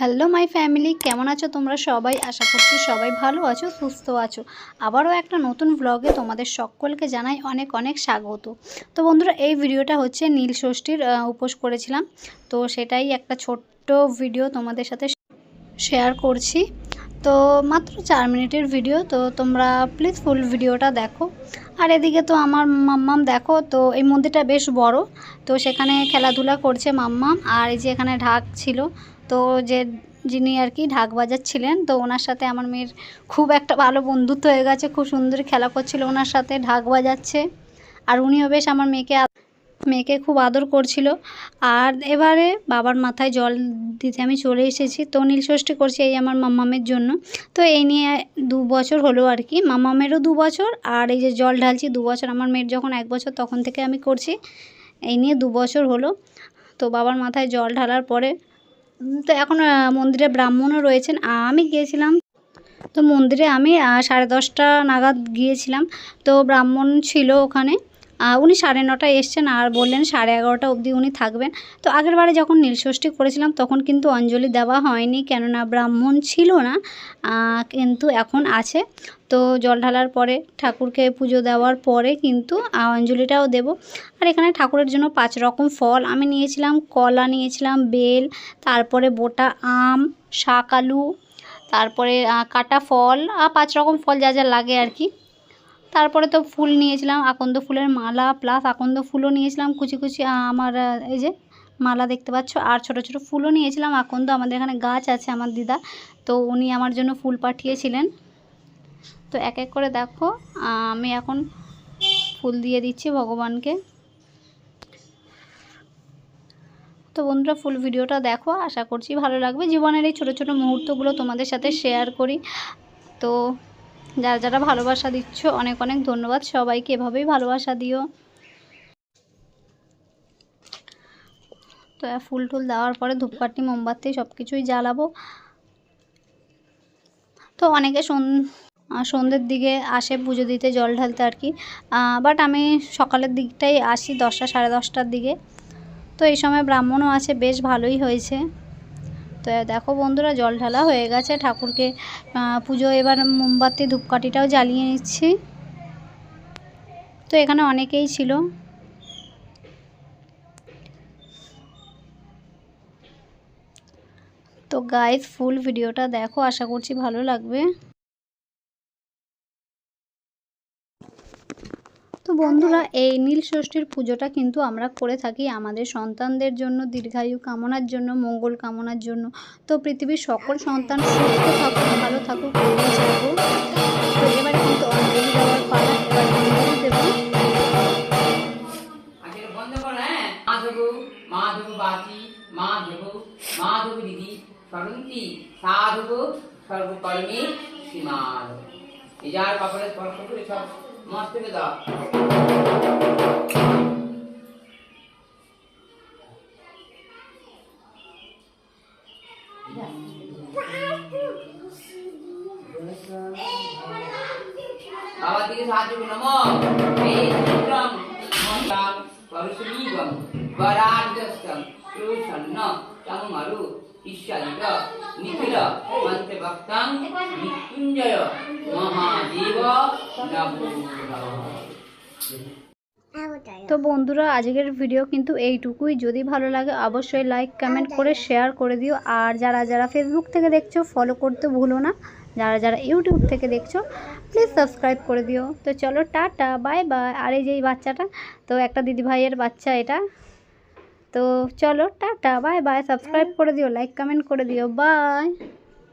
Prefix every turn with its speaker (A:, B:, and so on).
A: Hello my family, কেমন আছো তোমরা সবাই? আশা করছি সবাই ভালো আছো, সুস্থ আছো। আবারও একটা নতুন ব্লগে তোমাদের সকলকে জানাই অনেক অনেক স্বাগত। তো বন্ধুরা, এই ভিডিওটা হচ্ছে নীল ষষ্ঠীর উপোস করেছিলাম। তো সেটাই একটা ছোট্ট ভিডিও তোমাদের সাথে শেয়ার করছি। তো মাত্র চার মিনিটের ভিডিও তো তোমরা প্লিজ ফুল ভিডিওটা দেখো। আর এদিকে তো আমার মাম্মাম দেখো, তো এই মন্দিরটা বেশ বড়। তো সেখানে খেলাধুলা করছে মাম্মাম, আর এই যে এখানে ঢাক ছিল তো যে যিনি আর কি ঢাক বাজাচ্ছিলেন, তো ওনার সাথে আমার মেয়ের খুব একটা ভালো বন্ধুত্ব হয়ে গেছে, খুব সুন্দর খেলা করছিল ওনার সাথে, ঢাক বাজাচ্ছে। আর উনিও বেশ আমার মেয়েকে মেয়েকে খুব আদর করছিল। আর এবারে বাবার মাথায় জল দিতে আমি চলে এসেছি, তো নীল ষষ্ঠী করছি এই আমার মাম্মামের জন্য। তো এই নিয়ে দু বছর হলো আর কি মাম্মামেরও দু বছর, আর এই যে জল ঢালছি দু বছর। আমার মেয়ের যখন এক বছর তখন থেকে আমি করছি, এই নিয়ে দু বছর হলো। তো বাবার মাথায় জল ঢালার পরে তো এখন মন্দিরে ব্রাহ্মণও রয়েছেন। আমি গিয়েছিলাম। তো মন্দিরে আমি সাড়ে দশটা নাগাদ গিয়েছিলাম। তো ব্রাহ্মণ ছিল ওখানে। উনি সাড়ে নটায় এসছেন আর বললেন সাড়ে এগারোটা অবধি উনি থাকবেন। তো আগের বারে যখন নীলষষ্ঠী করেছিলাম, তখন কিন্তু অঞ্জলি দেওয়া হয়নি, কেননা ব্রাহ্মণ ছিল না কিন্তু এখন আছে। তো জল ঢালার পরে, ঠাকুরকে পুজো দেওয়ার পরে কিন্তু অঞ্জলিটাও দেব। আর এখানে ঠাকুরের জন্য পাঁচ রকম ফল আমি নিয়েছিলাম। কলা নিয়েছিলাম, বেল, তারপরে বোটা আম, শাক আলু, তারপরে কাটা ফল আর পাঁচ রকম ফল যা যা লাগে আর কি। তারপরে তো ফুল নিয়েছিলাম, আকন্দ ফুলের মালা প্লাস আকন্দ ফুলও নিয়েছিলাম, কুচি কুচি আমার এই যে মালা দেখতে পাচ্ছ, আর ছোট ছোট ফুলও নিয়েছিলাম, আকন্দ, আমাদের এখানে গাছ আছে আমার দিদা, তো উনি আমার জন্য ফুল পাঠিয়েছিলেন। তো এক এক করে দেখো, আমি এখন ফুল দিয়ে দিচ্ছি ভগবানকে। তো বন্ধুরা, ফুল ভিডিওটা দেখো, আশা করছি ভালো লাগবে। জীবনের এই ছোটো ছোটো মুহূর্তগুলো তোমাদের সাথে শেয়ার করি। তো যারা যারা ভালোবাসা দিচ্ছ, অনেক অনেক ধন্যবাদ। সবাইকে এভাবেই ভালোবাসা দিও। তো ফুল টুল দেওয়ার পরে ধূপকাঠি, মোমবাতি সব কিছুই জ্বালাবো। তো অনেকে সন্ধ্যের দিকে আসে পুজো দিতে, জল ঢালতে আর কি। বাট আমি সকালের দিকটাই আসি দশটা, সাড়ে দশটার দিকে। তো এই সময় ব্রাহ্মণও আছে, বেশ ভালোই হয়েছে। তো দেখো বন্ধুরা, জল ঢালা হয়ে গেছে। ঠাকুরকে পুজো এবার মোমবাতি, ধূপকাঠিটাও জ্বালিয়ে নিচ্ছি। তো এখানে অনেকেই ছিল। তো গাইজ ফুল ভিডিওটা দেখো, আশা করছি ভালো লাগবে। তো বন্ধুরা, এই নীল ষষ্ঠীর পুজোটা কিন্তু আমরা করে থাকি আমাদের সন্তানদের জন্য, দীর্ঘায়ু কামনার জন্য, মঙ্গল কামনার জন্য। তো পৃথিবীর সকল সন্তান সুস্থ থাকুক, ভালো থাকুক
B: হ্যাঁ? সীমাধ এই যার কপালে স্পর্শ করে সব মস্তকে দাও। বাবার দিকে সাহায্য করুন নম মন্তাম পরশুমীগম বরার্ধস্তম প্রসন্ন তমরু মহাদেব
A: তো বন্ধুরা আজকের ভিডিও কিন্তু এইটুকুই। যদি ভালো লাগে অবশ্যই লাইক কমেন্ট করে শেয়ার করে দিও। আর যারা যারা ফেসবুক থেকে দেখছ ফলো করতে ভুলো না। যারা যারা ইউটিউব থেকে দেখছ প্লিজ সাবস্ক্রাইব করে দিও। তো চলো টাটা বাই বাই আর এই যে এই বাচ্চাটা তো একটা দিদিভাইয়ের বাচ্চা এটা। তো চলো টাটা বাই বাই সাবস্ক্রাইব করে দিও লাইক কমেন্ট করে দিও। বাই